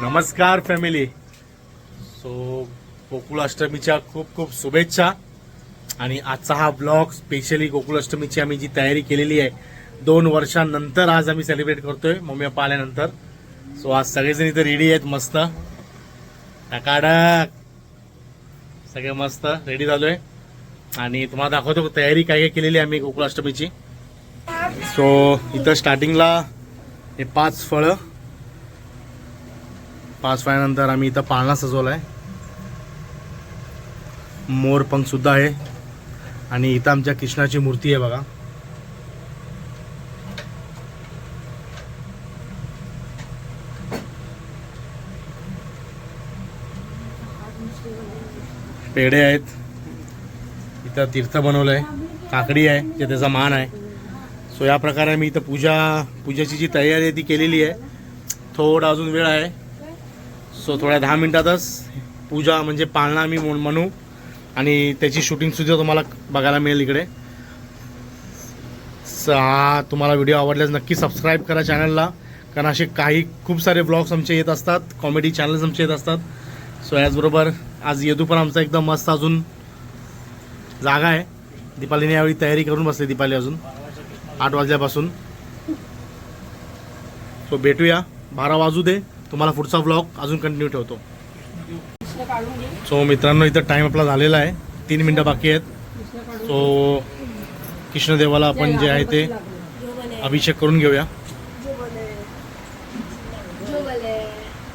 नमस्कार family so गोकुळाष्टमीच्या खूप खूप शुभेच्छा. आणि आजचा हा ब्लॉग स्पेशली गोकुळाष्टमीची आम्ही जी तयारी केलेली आहे दोन वर्षांनंतर आज आम्ही सेलिब्रेट करतोय मम्मी पप्पा आल्यानंतर. सो आज सगळेजण इथे रेडी आहेत मस्त. टकाडक सगळे मस्त रेडी झालोय. आणि तुम्हाला दाखवतो तयारी काय काय केलेली आम्ही गोकुळाष्टमीची. सो इथं स्टार्टिंगला हे पाच फळं. पाच फळानंतर आम्ही इथं पाळणा सजवला आहे मोरपंखसुद्धा आहे. आणि इथं आमच्या कृष्णाची मूर्ती आहे बघा. पेढे आहेत. इथं तीर्थ बनवलं आहे काकडी आहे जे त्याचा मान आहे. सो या प्रकारे मी इथं पूजा पूजेची जी तयारी आहे ती केलेली आहे. थोडा अजून वेळ आहे. सो थोड्या दहा मिनिटातच पूजा म्हणजे पाळणा आम्ही म्हणू आणि त्याची शूटिंगसुद्धा तुम्हाला बघायला मिळेल इकडे. स- हा तुम्हाला व्हिडिओ आवडल्यास नक्की सबस्क्राईब करा चॅनलला कारण असे काही खूप सारे ब्लॉग्स आमचे येत असतात. कॉमेडी चॅनल्स आमचे येत असतात. सो याचबरोबर आज येदू पण आमचा एकदम मस्त अजून जागा आहे. दीपालीने यावेळी तयारी करून बसली दीपाली अजून. आठ वाजल्यापासून. सो भेटूया. बारा वाजू दे. तुम्हाला पुढचा ब्लॉग अजून कंटिन्यू ठेवतो. सो मित्रांनो इथं टाइम आपला झालेला आहे. तीन मिनटं बाकी आहेत. सो कृष्णदेवाला आपण जे आहे ते अभिषेक करून घेऊया. जो बोले जो बोले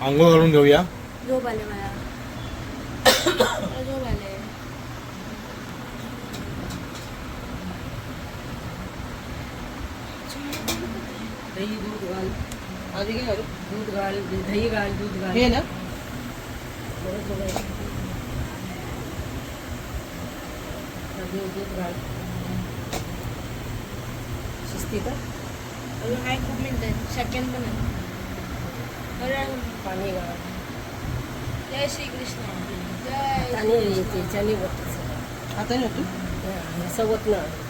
आंघोळ करून घेऊया आधी घालू दूध घाल दही घाल दूध घाल हे ना दूध घाल शिस्ती का अजून आहे खूप मिनिटं सेकंड पण आहे पाणी घाल जय श्रीकृष्ण जय आणि त्याच्याने होत आता ना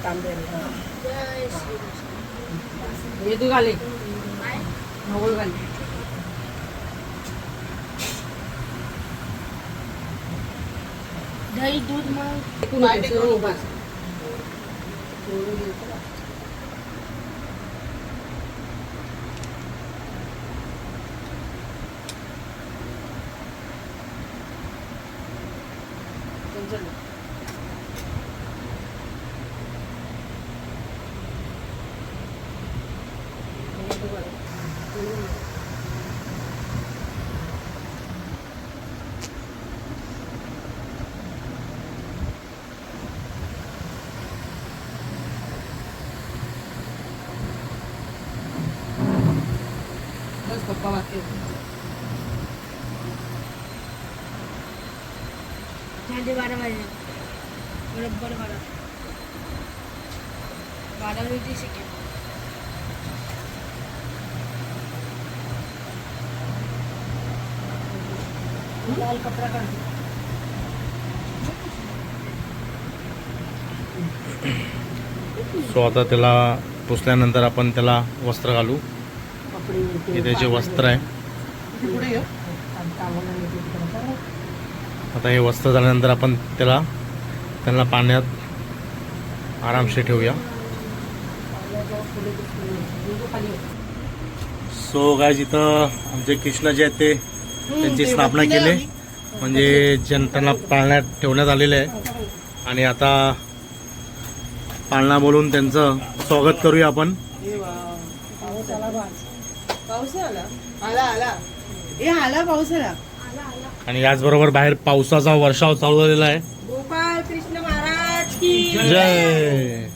तांब्याने जय श्रीकृष्ण हे तू घाले काय ढवळ घाल दही दूध मग टेकून उभा, सरळ उभा. त्यांचं नाही. हे तू घाल. बस पप्पा वाटते साडे बारा वाजले बरोबर बारा बारा मिनिटे सेकंड लाल कपडा काढ. सो आता त्याला पुसल्यानंतर आपण त्याला वस्त्र घालू. हे त्याचे वस्त्र आहे. आता हे वस्त्र झाल्यानंतर आपण त्याला त्यांना पाण्यात आरामशीर ठेवूया. सो काय जिथं आमचे कृष्ण जे आहेत ते त्यांची स्थापना केली. म्हणजे जन त्यांना पाळण्यात ठेवण्यात आलेले आहे. आणि आता पाळणा बोलून त्यांचं स्वागत करूया आपण. आणि याचबरोबर बाहेर पावसाचा वर्षाव चालू झालेला आहे. गोपाल कृष्ण महाराज की जय.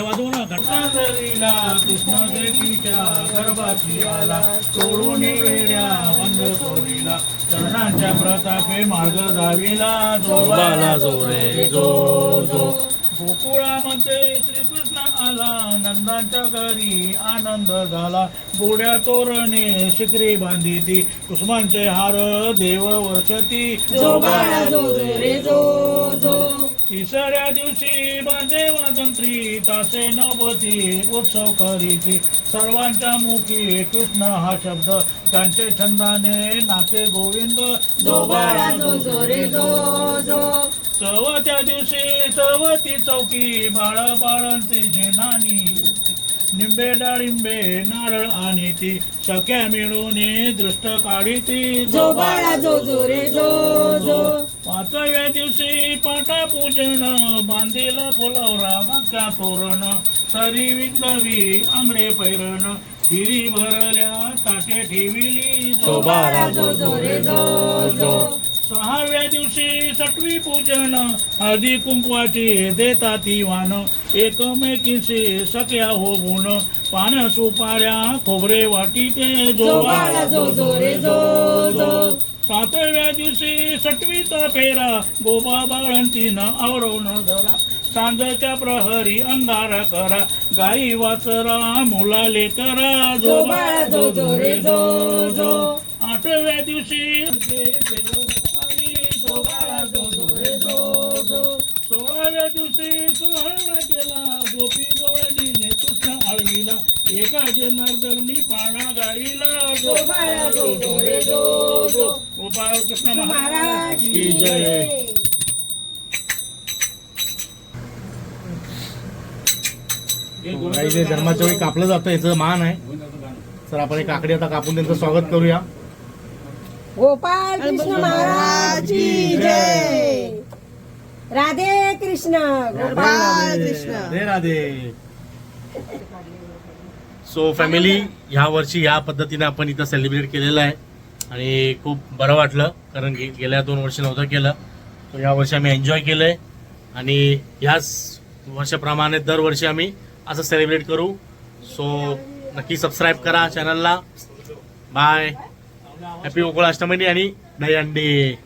घटनादरीला कृष्ण देवीच्या गर्भाची आला. सोडून वेड्या बंद सोडीला चरणांच्या प्रतापे मार्ग धाविला बाला जो रे जो जो. गोकुळामध्ये श्रीकृष्ण आला. नंदांच्या घरी आनंद झाला. गोड्या तोरणे शिकरी बांधिती. कुसुमांचे हार देव वर्षती जो बाळा जो जो रे जो जो. तिसऱ्या दिवशी बाजे वाजंत्री तासे नवती उत्सव करीती. सर्वांच्या मुखी कृष्ण हा शब्द त्यांचे छंदाने नाचे गोविंद. जो बाळा जो जो रे जो जो. चवथ्या दिवशी चवती चौकी बाळ बाळांची नानी निंबे डाळिंबे नारळ आणि ती सख्या मिळून दृष्ट काढीती. जो बाळा जो जो रे जो जो. पाचव्या दिवशी पाटा पूजन बांधील फुलवरा बाक्या तोरण सरी विकवी आंगडे पैरण खिरी भरल्या ताटे ठेविली जो जो जो जो जो. सहाव्या दिवशी सटवी पूजन हळदी कुंकवाची देता ती वान एकमेकींशी सख्या होऊन पान सुपाऱ्या खोबरे वाटीते जो बाळा जो जो रे जो जो. सातव्या दिवशी सटवीचा फेरा गोबा बाळंतीनं आवरवून धरा. सांजच्या प्रहरी अंगार करा गाई वाचरा मुलाले करा जो जो जो रे जो जो आठव्या दिवशी सोळाव्या दिवशी सोहळा केला गोपी गवळणीने कृष्ण आळवीला. एका जनार्दनी पाळणा गाईला. गोपाळ कृष्ण महाराज. की जय. जन्माच्या वेळी कापलं जातं याचं मान आहे. तर आपण एक काकडी आता कापून त्यांचं स्वागत करूया. गोपाल कृष्ण महाराज की जय. राधे कृष्ण गोपाल कृष्ण. राधे राधे. सो फॅमिली ह्या वर्षी ह्या पद्धतीने आपण इथं सेलिब्रेट केलेलं आहे. आणि खूप बरं वाटलं कारण गेल्या दोन वर्षी नव्हतं केलं. सो या वर्षी आम्ही एन्जॉय केलंय. आणि ह्याच वर्षाप्रमाणे दरवर्षी आम्ही असं सेलिब्रेट करू. सो नक्की सबस्क्राईब करा चॅनलला बाय हॅपी गोकुळाष्टमी आणि दही अंडी